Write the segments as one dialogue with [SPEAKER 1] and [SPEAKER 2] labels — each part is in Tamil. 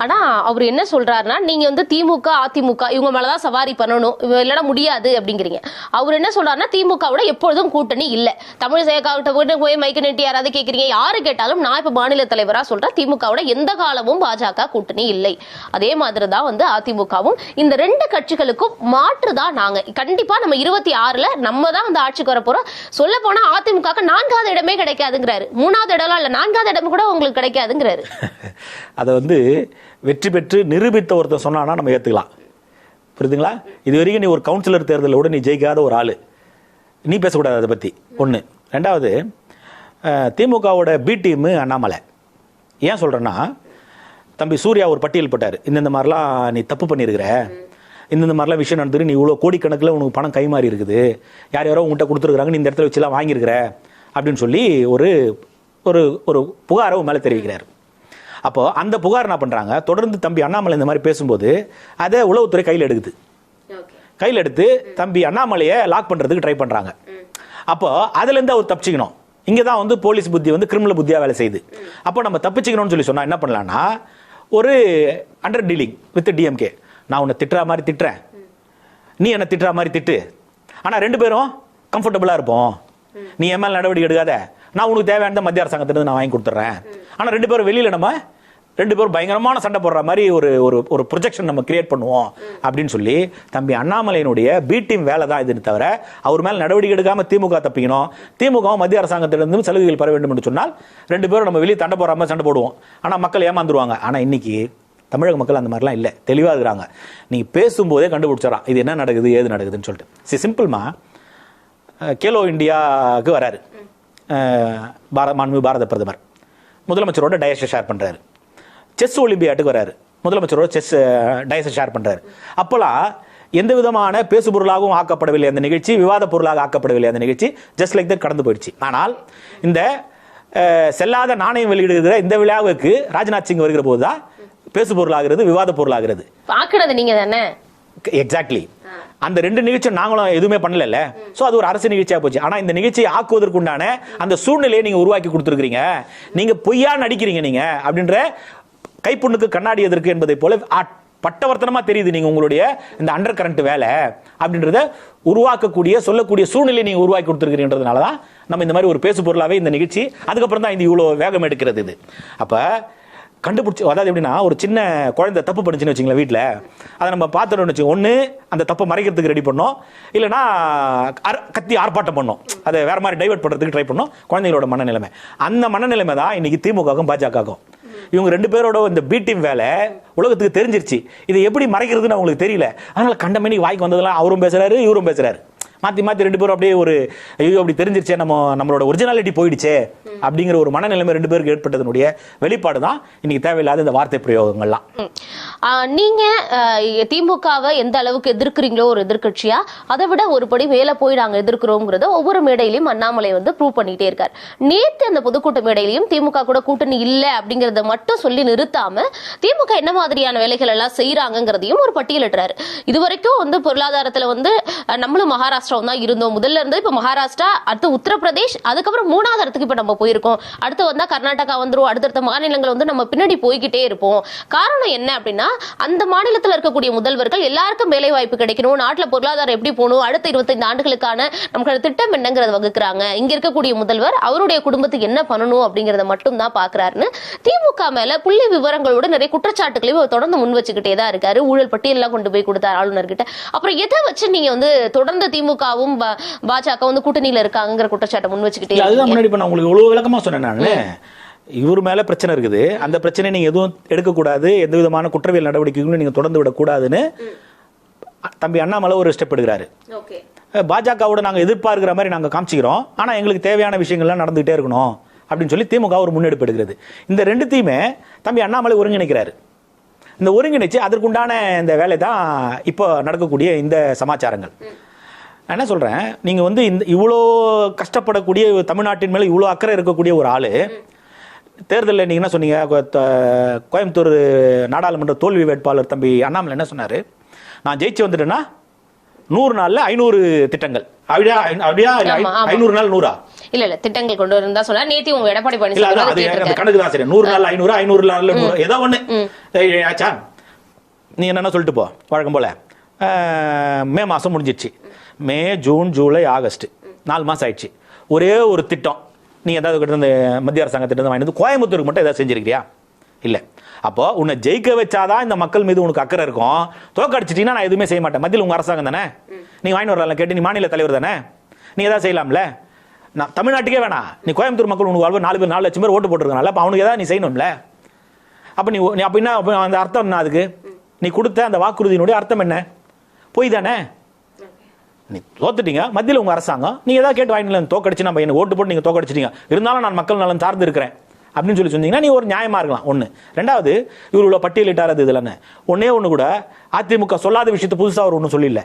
[SPEAKER 1] ஆனா அவர் என்ன சொல்றாருன்னா நீங்க வந்து திமுக அதிமுக இவங்க மேலதான் சவாரி பண்ணணும். இவ இல்லைன்னா முடியாது அப்படிங்கிறீங்க. அவர் என்ன சொல்றாருன்னா திமுகவோட எப்பொழுதும் கூட்டணி இல்ல. தமிழிசைக்காகிட்ட போயிட்டு போய் மைக்க நீட்டி யாராவது கேக்குறீங்க. யாரு கேட்டாலும் நான் இப்ப மாநில தலைவரா சொல்றேன் திமுகவோட எந்த காலமும் பாஜக கூட்டணி இல்லை. அதே மாதிரி தான் வந்து அதிமுகவும். இந்த ரெண்டு கட்சிகளுக்கும் மாற்று தான் நாங்க. கண்டிப்பா நம்ம இருபத்தி ஆறுல நம்ம தான் வந்து ஆட்சிக்கு வர போறோம். சொல்ல போனா அதிமுக நான்காவது இடமே கிடைக்காதுங்கிறாரு. மூணாவது இடம்லாம் இல்ல நான்காவது இடம் கூட உங்களுக்கு கிடைக்காதுங்கிறாரு.
[SPEAKER 2] அதை வந்து வெற்றி பெற்று நிரூபித்த ஒருத்தர் சொன்னானா நம்ம ஏற்றுக்கலாம் புரியுதுங்களா? இது வரைக்கும் நீ ஒரு கவுன்சிலர் தேர்தலோட நீ ஜெயிக்காத ஒரு ஆள். நீ பேசக்கூடாது அதை பற்றி ஒன்று ரெண்டாவது திமுகவோட பி டீமு அண்ணாமலை. ஏன் சொல்கிறேன்னா தம்பி சூர்யா ஒரு பட்டியல் போட்டார். இந்தந்த மாதிரிலாம் நீ தப்பு பண்ணியிருக்கிற. இந்தந்த மாதிரிலாம் விஷயம் நடந்துரு. நீ இவ்வளோ கோடிக்கணக்கில் உனக்கு பணம் கைமாறி இருக்குது. யார் யாரோ உங்கள்கிட்ட கொடுத்துருக்குறாங்க. நீ இந்த இடத்துல வச்சுலாம் வாங்கியிருக்கிற. அப்படின்னு சொல்லி ஒரு ஒரு ஒரு புகாரை மேலே தெரிவிக்கிறார். அப்போ அந்த புகார் என்ன பண்றாங்க? தொடர்ந்து தம்பி அண்ணாமலை இந்த மாதிரி பேசும்போது அதை உளவுத்துறை கையில் எடுக்குது. கையில் எடுத்து தம்பி அண்ணாமலையை லாக் பண்றதுக்கு ட்ரை பண்றாங்க. அப்போ அதுல இருந்து அவர் தப்பிச்சுக்கணும். இங்க தான் வந்து போலீஸ் புத்தி வந்து கிரிமினல் புத்தியா வேலை செய்யுது. அப்போ நம்ம தப்பிச்சுக்கணும்னு சொல்லி சொன்னா என்ன பண்ணலாம்னா ஒரு அண்டர் டீலிங் வித் டிஎம்கே நான் உன்னை திட்டுற மாதிரி திட்டுறேன். நீ என்ன திட்டுற மாதிரி திட்டு. ஆனா ரெண்டு பேரும் கம்ஃபர்டபுளா இருப்போம். நீ என் மேல நடவடிக்கை எடுக்காத. நான் உனக்கு தேவையான மத்திய அரசாங்கத்திலிருந்து நான் வாங்கி கொடுத்துட்றேன். ஆனால் ரெண்டு பேரும் வெளியில் நம்ம ரெண்டு பேரும் பயங்கரமான சண்டை போடுற மாதிரி ஒரு ஒரு ஒரு ப்ரொஜெக்ஷன் நம்ம கிரியேட் பண்ணுவோம் அப்படின்னு சொல்லி தம்பி அண்ணாமலையினுடைய பி டீம் வேலை தான் இதுன்னு தவிர அவர் மேல் நடவடிக்கை எடுக்காமல் திமுக தப்பிக்கணும். திமுகவும் மத்திய அரசாங்கத்திலிருந்தும் சலுகைகள் பெற வேண்டும் என்று சொன்னால் ரெண்டு பேரும் நம்ம வெளியே தண்டை போடுற மாதிரி சண்டை போடுவோம். ஆனால் மக்கள் ஏமாந்துருவாங்க. ஆனால் இன்னைக்கு தமிழக மக்கள் அந்த மாதிரிலாம் இல்லை. தெளிவாக இருக்கிறாங்க. நீ பேசும்போதே கண்டுபிடிச்சிடறான். இது என்ன நடக்குது ஏது நடக்குதுன்னு சொல்லிட்டு. சி சிம்பிள்மா கேலோ இந்தியாவுக்கு வராரு. பாரத மாண்பு பாரத பிரதமர். முதலமைச்சரோட டயஸை ஷேர் பண்றாரு. செஸ் ஒலிம்பியாட்டுக்கு வராரு. முதலமைச்சரோட செஸ் டயஸை ஷேர் பண்றாரு. அப்போலாம் எந்த விதமான பேசு பொருளாகவும் ஆக்கப்படவில்லை அந்த நிகழ்ச்சி விவாத பொருளாக ஆக்கப்படவில்லை அந்த நிகழ்ச்சி ஜஸ்ட் லைக் தட் கடந்து போயிடுச்சு. ஆனால் இந்த செல்லாத நாணயம் வெளியிடுகிற இந்த விழாவுக்கு ராஜ்நாத் சிங் வருகிற போது தான் பேசு பொருளாகிறது விவாத பொருளாகிறது.
[SPEAKER 1] நீங்க தானே
[SPEAKER 2] எக்ஸாக்ட்லி அந்த ரெண்டு நிகழ்ச்சியும் நாங்களும் எதுவுமே பண்ணல ஸோ அது ஒரு அரசு நிகழ்ச்சியாக போச்சு. ஆனால் இந்த நிகழ்ச்சியை ஆக்குவதற்குண்டான அந்த சூழ்நிலையை நீங்கள் உருவாக்கி கொடுத்துருக்கீங்க நீங்கள் பொய்யா நடிக்கிறீங்க நீங்கள் அப்படின்ற கைப்புண்ணுக்கு கண்ணாடி எதற்கு என்பதை போல பட்டவர்த்தனமாக தெரியுது நீங்கள் உங்களுடைய இந்த அண்டர் கரண்ட் வேலை அப்படின்றத உருவாக்கக்கூடிய சொல்லக்கூடிய சூழ்நிலை நீங்கள் உருவாக்கி கொடுத்துருக்கீங்கன்றதுனால தான் நம்ம இந்த மாதிரி ஒரு பேசு பொருளாகவே இந்த நிகழ்ச்சி அதுக்கப்புறம் தான் இந்த இவ்வளோ வேகம் எடுக்கிறது இது. அப்போ கண்டுபிடிச்சி அதாவது எப்படின்னா ஒரு சின்ன குழந்தை தப்பு பண்ணுச்சுன்னு வச்சுங்களேன் வீட்டில் அதை நம்ம பார்த்துட்டோம்னு வச்சு ஒன்று அந்த தப்பை மறைக்கிறதுக்கு ரெடி பண்ணோம். இல்லைன்னா அர- கத்தி ஆர்ப்பாட்டம் பண்ணோம். அதை வேற மாதிரி டைவர்ட் பண்ணுறதுக்கு ட்ரை பண்ணோம். குழந்தைங்களோட மனநிலைமை. அந்த மனநிலைமை தான் இன்னைக்கு திமுகவுக்கும் பாஜகவுக்கும். இவங்க ரெண்டு பேரோட இந்த பி டீம் வேலை உலகத்துக்கு தெரிஞ்சிருச்சு. இதை எப்படி மறைக்கிறதுன்னு அவங்களுக்கு தெரியல. அதனால கண்டமணி வாய்க்கு வந்ததெல்லாம் அவரும் பேசுறாரு இவரும் பேசுறாரு. மாத்தி மாத்தி ரெண்டு பேரும் அப்படியே ஒரு ஐயோ அப்படி தெரிஞ்சிருச்சே நம்ம நம்மளோட ஒரிஜினாலிட்டி போயிடுச்சே அப்படிங்கிற ஒரு மனநிலைமை ரெண்டு பேருக்கு ஏற்பட்டதனுடைய வெளிப்பாடு தான் இன்னைக்கு தேவையில்லாத இந்த வார்த்தை பிரயோகங்கள்லாம்.
[SPEAKER 1] நீங்க திமுகவை எந்த அளவுக்கு எதிர்க்கிறீங்களோ ஒரு எதிர்கட்சியா அதை விட ஒரு படி மேல போய் நாங்க எதிர்க்கிறோங்கிறத ஒவ்வொரு மேடையிலையும் அண்ணாமலை வந்து ப்ரூவ் பண்ணிட்டே இருக்காரு. நேத்து அந்த பொதுக்கூட்ட மேடையிலையும் திமுக கூட கூட்டணி இல்ல அப்படிங்கறத மட்டும் சொல்லி நிறுத்தாம திமுக என்ன மாதிரியான வேலைகள் எல்லாம் செய்யறாங்கிறதையும் ஒரு பட்டியலிடுறாரு இதுவரைக்கும் வந்து பொருளாதாரத்துல வந்து நம்மளும் மகாராஷ்டிரா தான் இருந்தோம். முதல்ல இருந்து இப்போ மகாராஷ்டிரா அடுத்து உத்தரப்பிரதேஷ் அதுக்கப்புறம் மூணாவது இடத்துக்கு இப்போ நம்ம போயிருக்கோம். அடுத்து வந்தா கர்நாடகா வந்துரும். அடுத்தடுத்த மாநிலங்கள் வந்து நம்ம பின்னாடி போய்கிட்டே இருப்போம். காரணம் என்ன அப்படின்னா அந்த மாநிலத்தில் இருக்கக்கூடிய முதல்வர்கள் எல்லாருக்கும் வேலை வாய்ப்பு கிடைக்கணும். நாட்டில் பொருளாதாரம் எப்படி போகணும்? அடுத்த இருபத்தைந்து ஆண்டுகளுக்கான நமக்கு திட்டம் என்னங்கிறத வகுக்கிறாங்க. இங்க இருக்கக்கூடிய முதல்வர் அவருடைய குடும்பத்துக்கு என்ன பண்ணணும் அப்படிங்கறத மட்டும் தான் பாக்குறாருன்னு திமுக மேல புள்ளி விவரங்களோட நிறைய குற்றச்சாட்டுகளையும் தொடர்ந்து முன் வச்சுக்கிட்டே தான் இருக்காரு. ஊழல் பட்டியலாம் கொண்டு போய் கொடுத்தார் ஆளுநர்கிட்ட. அப்புறம் எதை வச்சு நீங்க வந்து தொடர்ந்து திமுகவும் பாஜக வந்து கூட்டணியில இருக்காங்கிற குற்றச்சாட்டை முன் வச்சுக்கிட்டே
[SPEAKER 2] அதுதான்? முன்னாடி நான் உங்களுக்கு இவ்வளவு விளக்கமா சொன்னேன் நான். இவர் மேல பிரச்சனை இருக்குது. அந்த பிரச்சனையை நீங்க எதுவும் எடுக்கக்கூடாது. எந்த விதமான குற்றவியல் நடவடிக்கைகளும் நீங்க தொடர்ந்து விடக்கூடாதுன்னு தம்பி அண்ணாமலை ஒரு ஸ்டெப் எடுக்கிறாரு பாஜகவோட நாங்க எதிர்பார்க்கிற மாதிரி நாங்க காமிச்சிக்கிறோம். ஆனா எங்களுக்கு தேவையான விஷயங்கள்லாம் நடந்துகிட்டே இருக்கணும் அப்படின்னு சொல்லி திமுக ஒரு முன்னெடுப்பு எடுக்கிறது இந்த ரெண்டுத்தையுமே தம்பி அண்ணாமலை ஒருங்கிணைக்கிறாரு. இந்த ஒருங்கிணைச்சு அதற்குண்டான இந்த வேலை தான் இப்போ நடக்கக்கூடிய இந்த சமாச்சாரங்கள். என்ன சொல்றேன் நீங்க வந்து இந்த இவ்வளோ கஷ்டப்படக்கூடிய தமிழ்நாட்டின் மேல இவ்வளோ அக்கறை இருக்கக்கூடிய ஒரு ஆளு தேர்தலில் நீங்க என்ன சொன்னீங்க கோயம்புத்தூர் நாடாளுமன்ற தோல்வி வேட்பாளர் தம்பி அண்ணாமலை என்ன சொன்னாரு நான் ஜெயிச்சு வந்துட்டேன்னா நூறு நாள்ல ஐநூறு திட்டங்கள் அப்படியா அப்படியா. ஐநூறு நாள் நூறா
[SPEAKER 1] இல்ல இல்ல திட்டங்கள் கொண்டு இருந்தா சொன்னா நேத்தி உங்க எடப்பாடி பழனிசாமி.
[SPEAKER 2] கணக்கு தான் சரி நூறு நாள் ஐநூறு ஐநூறு நாள்ல நூறு ஏதோ ஒண்ணு ஆச்சா நீ என்னன்னா சொல்லிட்டு போ வழக்கம் போல மே மாசம் முடிஞ்சிடுச்சு மே ஜூன் ஜூலை ஆகஸ்ட். நாலு மாதம் ஆயிடுச்சு. ஒரே ஒரு திட்டம். நீ ஏதாவது கிட்ட இந்த மத்திய அரசாங்க திட்டம் வாங்கிட்டு வந்து கோயம்புத்தூருக்கு மட்டும் ஏதாவது செஞ்சிருக்கியா இல்லை. அப்போ உன்னை ஜெயிக்க வச்சாதான் இந்த மக்கள் மீது உனக்கு அக்கறை இருக்கும். தோக்கடிச்சிட்டீங்கன்னா நான் எதுவுமே செய்ய மாட்டேன். மத்தியில் உங்க அரசாங்கம் தானே? நீ வாங்கி வரலாம் கேட்டு நீ மாநில தலைவர் தானே? நீ ஏதாவது செய்யலாம்ல? நான் தமிழ்நாட்டுக்கே வேணாம். நீ கோயம்புத்தூர் மக்கள் உனக்கு வாழ்வு நாலு பேர் நாலு லட்சம் பேர் ஓட்டு போட்டுருக்கனால அப்போ அவனுக்கு ஏதாவது நீ செய்யணும்ல? அப்போ நீ நீ அப்போ என்ன அந்த அர்த்தம் என்ன அதுக்கு? நீ கொடுத்த அந்த வாக்குறுதியினுடைய அர்த்தம் என்ன? பொய் தானே? நீ தோத்துட்டீங்க. மத்தியில் உங்க அரசாங்கம். நீங்க ஏதாவது கேட்டு வாங்கிட்டு தோக்கடிச்சு நம்ம என்ன ஓட்டு போட்டு நீங்க தோக்கடிச்சிட்டீங்க. இருந்தாலும் நான் மக்கள் நலன் சார்ந்து இருக்கிறேன். அப்படின்னு சொல்லி சொன்னீங்கன்னா நீ ஒரு நியாயமா இருக்கலாம். ஒன்று ரெண்டாவது இவர் இவ்வளவு பட்டியலிட்டார் அது இதுலன்னு. ஒன்னே ஒண்ணு கூட அதிமுக சொல்லாத விஷயத்தை புதுசா அவர் ஒன்றும் சொல்லல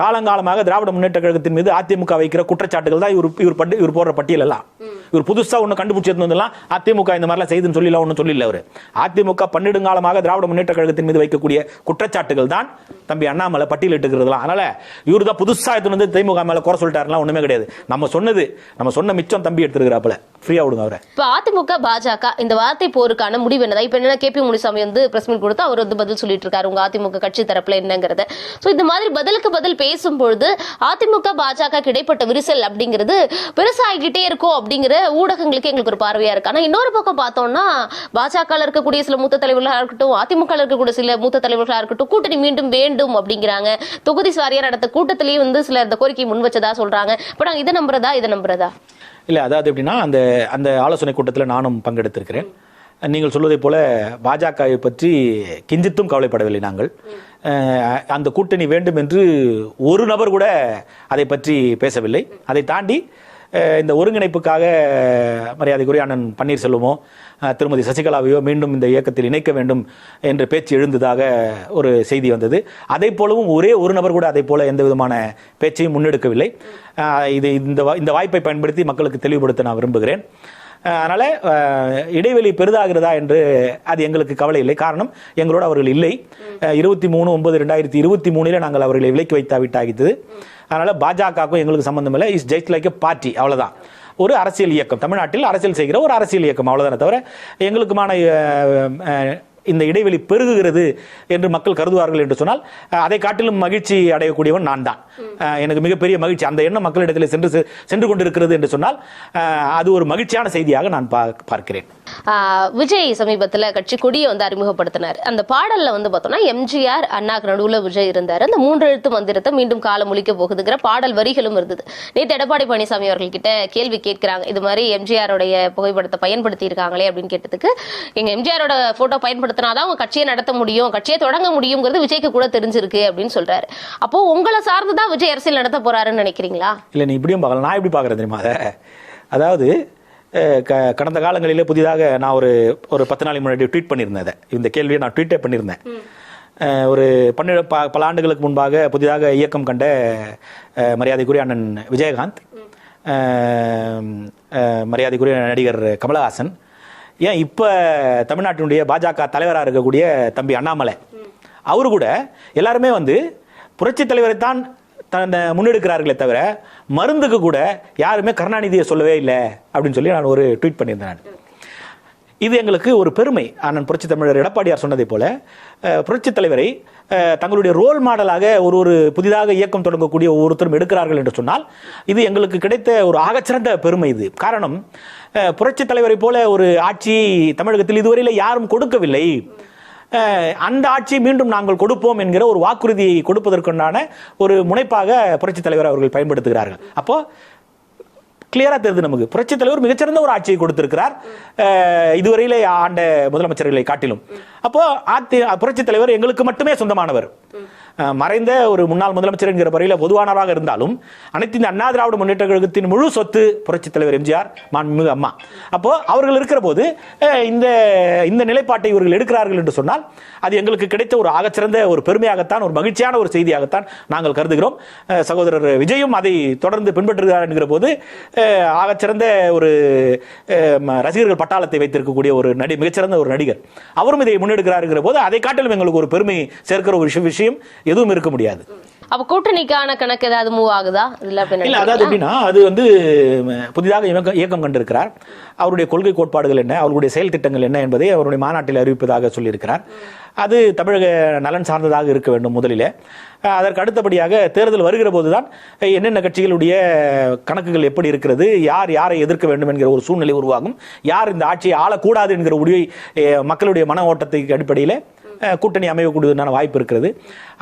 [SPEAKER 2] காலங்காலமாக திராவிட முன்னேற்ற கழகத்தின் மீது அதிமுக வைக்கிற குற்றச்சாட்டுகள் தான் இவர் இவர் பட்டு இவர் போடுற பட்டியல் எல்லாம் இவர் புதுசா ஒண்ணு கண்டுபிடிச்சது வந்தெல்லாம் அதிமுக இந்த மாதிரிலாம் செய்துன்னு சொல்லல ஒன்றும் சொல்லல அவர். அதிமுக பன்னெடுங்காலமாக திராவிட முன்னேற்ற கழகத்தின் மீது வைக்கக்கூடிய குற்றச்சாட்டுகள் தான் தம்பி அண்ணாமலை பட்டியலிட்டுக்கிறதுலாம் அதனால இவர் தான் புதுசா எடுத்துன்னு வந்து திமுக மேல குறை சொல்லிட்டாருலாம் ஒண்ணுமே கிடையாது. நம்ம சொன்னது நம்ம சொன்ன மிச்சம் தம்பி எடுத்துருக்கிறாப்புல. ஃப்ரீயா விடுங்க அவரை.
[SPEAKER 1] இப்ப அதிமுக பாஜக இந்த வார்த்தை போருக்கான முடிவு என்னதா இப்ப என்ன கேபி முனிசாமி வந்து பிரஸ் மீட் கொடுத்து அவர் வந்து பதில் சொல்லிட்டு இருக்காரு உங்க அதிமுக கட்சி தரப்புல என்னங்கறத. சோ இந்த மாதிரி பதிலுக்கு பதில் பேசும்பொழுது அதிமுக பாஜக இடைப்பட்ட விரிசல் அப்படிங்கிறது பெருசாகிட்டே இருக்கும் அப்படிங்கிற ஊடகங்களுக்கு எங்களுக்கு ஒரு பார்வையா இருக்கு. ஆனா இன்னொரு பக்கம் பார்த்தோம்னா பாஜக இருக்கக்கூடிய சில மூத்த தலைவர்களா இருக்கட்டும் அதிமுக இருக்கக்கூடிய சில மூத்த தலைவர்களா இருக்கட்டும் கூட்டணி மீண்டும் வேண்டும் அப்படிங்கிறாங்க. தொகுதி சாரியா நடத்த கூட்டத்திலேயே வந்து சில இந்த கோரிக்கை முன் வச்சதா சொல்றாங்க. இப்ப நாங்க இதை நம்புறதா இதை நம்புறதா?
[SPEAKER 2] இல்லை அதாவது எப்படின்னா அந்த அந்த ஆலோசனை கூட்டத்தில் நானும் பங்கெடுத்திருக்கிறேன். நீங்கள் சொல்வதை போல பாஜகவை பற்றி கிஞ்சித்தும் கவலைப்படவில்லை நாங்கள். அந்த கூட்டணி வேண்டும் என்று ஒரு நபர் கூட அதை பற்றி பேசவில்லை. அதை தாண்டி இந்த ஒருங்கிணைப்புக்காக மரியாதைக்குரிய அண்ணன் பன்னீர்செல்வமோ திருமதி சசிகலாவையோ மீண்டும் இந்த இயக்கத்தில் இணைக்க வேண்டும் என்ற பேச்சு எழுந்ததாக ஒரு செய்தி வந்தது. அதை போலவும் ஒரே ஒரு நபர் கூட அதை போல எந்த விதமான பேச்சையும் முன்னெடுக்கவில்லை. இது இந்த இந்த வாய்ப்பை பயன்படுத்தி மக்களுக்கு தெளிவுபடுத்த நான் விரும்புகிறேன். அதனால இடைவெளி பெரிதாகிறதா என்று அது எங்களுக்கு கவலை இல்லை. காரணம் எங்களோடு அவர்கள் இல்லை. இருபத்தி மூணு ஒன்பது ரெண்டாயிரத்தி இருபத்தி மூணில் நாங்கள் அவர்களை விலக்கி வைத்தா விட்டாகித்தது. அதனால பாஜகவுக்கும் எங்களுக்கு சம்பந்தம் இல்லை. Is just like a party அவ்வளவுதான். ஒரு அரசியல் இயக்கம். தமிழ்நாட்டில் அரசியல் செய்கிற ஒரு அரசியல் இயக்கம் அவ்வளவுதானே தவிர எங்களுக்குமான இந்த இடைவெளி பெருகுகிறது என்று மக்கள் கருதுவார்கள் என்று சொன்னால் அதை காட்டிலும் மகிழ்ச்சி அடையக்கூடியவன் நான் தான். எனக்கு மிகப்பெரிய மகிழ்ச்சி. அந்த எண்ணம் மக்களிடத்தில் சென்று சென்று கொண்டிருக்கிறது என்று சொன்னால் அது ஒரு மகிழ்ச்சியான செய்தியாக நான் பார்க்கிறேன்.
[SPEAKER 1] விஜய் சமீபத்தில் கட்சி கொடியை வந்து அறிமுகப்படுத்தினார். அந்த பாடல்ல வந்து பார்த்தோம்னா எம்ஜிஆர் அண்ணாக்கு நடுவில் விஜய் இருந்தார். அந்த மூன்று எழுத்து மந்திரத்தை மீண்டும் காலம் ஒழிக்க போகுதுங்கிற பாடல் வரிகளும் இருந்தது. நேற்று எடப்பாடி பழனிசாமி அவர்கள்கிட்ட கேள்வி கேட்கிறாங்க. இது மாதிரி எம்ஜிஆருடைய புகைப்படத்தை பயன்படுத்தி இருக்காங்களே அப்படின்னு கேட்டதுக்கு எங்க எம்ஜிஆரோட போட்டோ பயன்படுத்தினாதான் அவங்க கட்சியை நடத்த முடியும் கட்சியை தொடங்க முடியுங்கிறது விஜய்க்கு கூட தெரிஞ்சிருக்கு அப்படின்னு சொல்றாரு. அப்போ உங்களை சார்ந்துதான் விஜய் அரசியல் நடத்த போறாருன்னு நினைக்கிறீங்களா?
[SPEAKER 2] இல்லை நீ இப்படியும் பார்க்கலாம் நான் எப்படி பார்க்குறேன் தெரியுமா அதை? அதாவது க- கடந்த காலங்களிலே புதிதாக நான் ஒரு ஒரு பத்து நாளைக்கு முன்னாடி ட்வீட் பண்ணியிருந்தேன் அதை. இந்த கேள்வியை நான் ட்வீட்டே பண்ணியிருந்தேன். ஒரு பன்னெண்டு ப- பல ஆண்டுகளுக்கு முன்பாக புதிதாக இயக்கம் கண்ட மரியாதைக்குரிய அண்ணன் விஜயகாந்த் மரியாதைக்குரிய நடிகர் கமலஹாசன் ஏன் இப்போ தமிழ்நாட்டினுடைய பாஜக தலைவராக இருக்கக்கூடிய தம்பி அண்ணாமலை அவரு கூட எல்லாருமே வந்து புரட்சி தலைவரை தான் தன்னை முன்னெடுக்கிறார்களே தவிர மருந்துக்கு கூட யாருமே கருணாநிதியை சொல்லவே இல்லை அப்படின்னு சொல்லி நான் ஒரு ட்வீட் பண்ணியிருந்தேன் நான். இது எங்களுக்கு ஒரு பெருமை. அண்ணன் புரட்சி தமிழர் எடப்பாடியார் சொன்னதை போல புரட்சி தலைவரை தங்களுடைய ரோல் மாடலாக ஒரு ஒரு புதிதாக இயக்கம் தொடங்கக்கூடிய ஒவ்வொருத்தரும் எடுக்கிறார்கள் என்று சொன்னால் இது எங்களுக்கு கிடைத்த ஒரு ஆகச்சிறந்த பெருமை இது. காரணம் புரட்சி தலைவரை போல ஒரு ஆட்சி தமிழகத்தில் இதுவரையில் யாரும் கொடுக்கவில்லை. அந்த ஆட்சியை மீண்டும் நாங்கள் கொடுப்போம் என்கிற ஒரு வாக்குறுதியை கொடுப்பதற்குண்டான ஒரு முனைப்பாக புரட்சி தலைவர் அவர்கள் பயன்படுத்துகிறார்கள். அப்போ கிளியராக தெரியுது நமக்கு. புரட்சி தலைவர் மிகச்சிறந்த ஒரு ஆட்சியை கொடுத்திருக்கிறார். இதுவரையிலே ஆண்ட முதலமைச்சர்களை காட்டிலும். அப்போ அதி புரட்சி தலைவர் எங்களுக்கு மட்டுமே சொந்தமானவர். மறைந்த ஒரு முன்னாள் முதலமைச்சர் என்கிற முறையில் பொதுவானவராக இருந்தாலும் அனைத்து இந்த அண்ணா திராவிட முன்னேற்ற கழகத்தின் முழு சொத்து புரட்சித் தலைவர் எம்ஜிஆர் மாண்புமிகு அம்மா. அப்போ அவர்கள் இருக்கிற போது இந்த இந்த நிலைப்பாட்டை இவர்கள் எடுக்கிறார்கள் என்று சொன்னால் அது எங்களுக்கு கிடைத்த ஒரு ஆகச்சிறந்த ஒரு பெருமையாகத்தான் ஒரு மகிழ்ச்சியான ஒரு செய்தியாகத்தான் நாங்கள் கருதுகிறோம். சகோதரர் விஜயும் அதை தொடர்ந்து பின்பற்றுகிறார் என்கிற போது ஆகச்சிறந்த ஒரு ரசிகர்கள் பட்டாளத்தை வைத்திருக்கக்கூடிய ஒரு நடி மிகச்சிறந்த ஒரு நடிகர். அவரும் இதை முன்னெடுக்கிறார் போது அதை காட்டிலும் எங்களுக்கு ஒரு பெருமை சேர்க்கிற ஒரு விஷயம் விஷயம் எதுவும் இருக்க முடியாது.
[SPEAKER 1] அப்ப கூட்டணிக்கான கணக்கு ஏதாவது மூவ் ஆகுதா?
[SPEAKER 2] இல்ல அதாவது எப்படின்னா அது வந்து புதிதாக இயக்கம் கண்டிருக்கிறார். அவருடைய கொள்கை கோட்பாடுகள் என்ன? அவருடைய செயல் திட்டங்கள் என்ன என்பதை அவருடைய மாநாட்டில் அறிவிப்பதாக சொல்லியிருக்கிறார். அது தமிழக நலன் சார்ந்ததாக இருக்க வேண்டும் முதலிலே. அதற்கு அடுத்தபடியாக தேர்தல் வருகிற போதுதான் என்னென்ன கட்சிகளுடைய கணக்குகள் எப்படி இருக்கிறது யார் யாரை எதிர்க்க வேண்டும் என்கிற ஒரு சூழ்நிலை உருவாகும். யார் இந்த ஆட்சியை ஆளக்கூடாது என்கிற முடிவை மக்களுடைய மன ஓட்டத்துக்கு அடிப்படையில் கூட்டணி அமையக்கூடியதான வாய்ப்பு இருக்கிறது.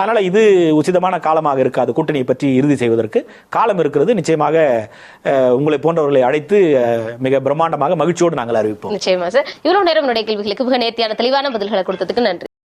[SPEAKER 2] அதனால இது உச்சிதமான காலமாக இருக்காது கூட்டணியை பற்றி இறுதி செய்வதற்கு. காலம் இருக்கிறது. நிச்சயமாக உங்களை போன்றவர்களை அழைத்து மிக பிரம்மாண்டமாக மகிழ்ச்சியோடு நாங்கள் அறிவிப்போம்.
[SPEAKER 1] நிச்சயமா சார். இவ்வளவு நேரம் கேள்விகளுக்கு மிக நேர்த்தியான தெளிவான பதில்களை கொடுத்ததுக்கு நன்றி.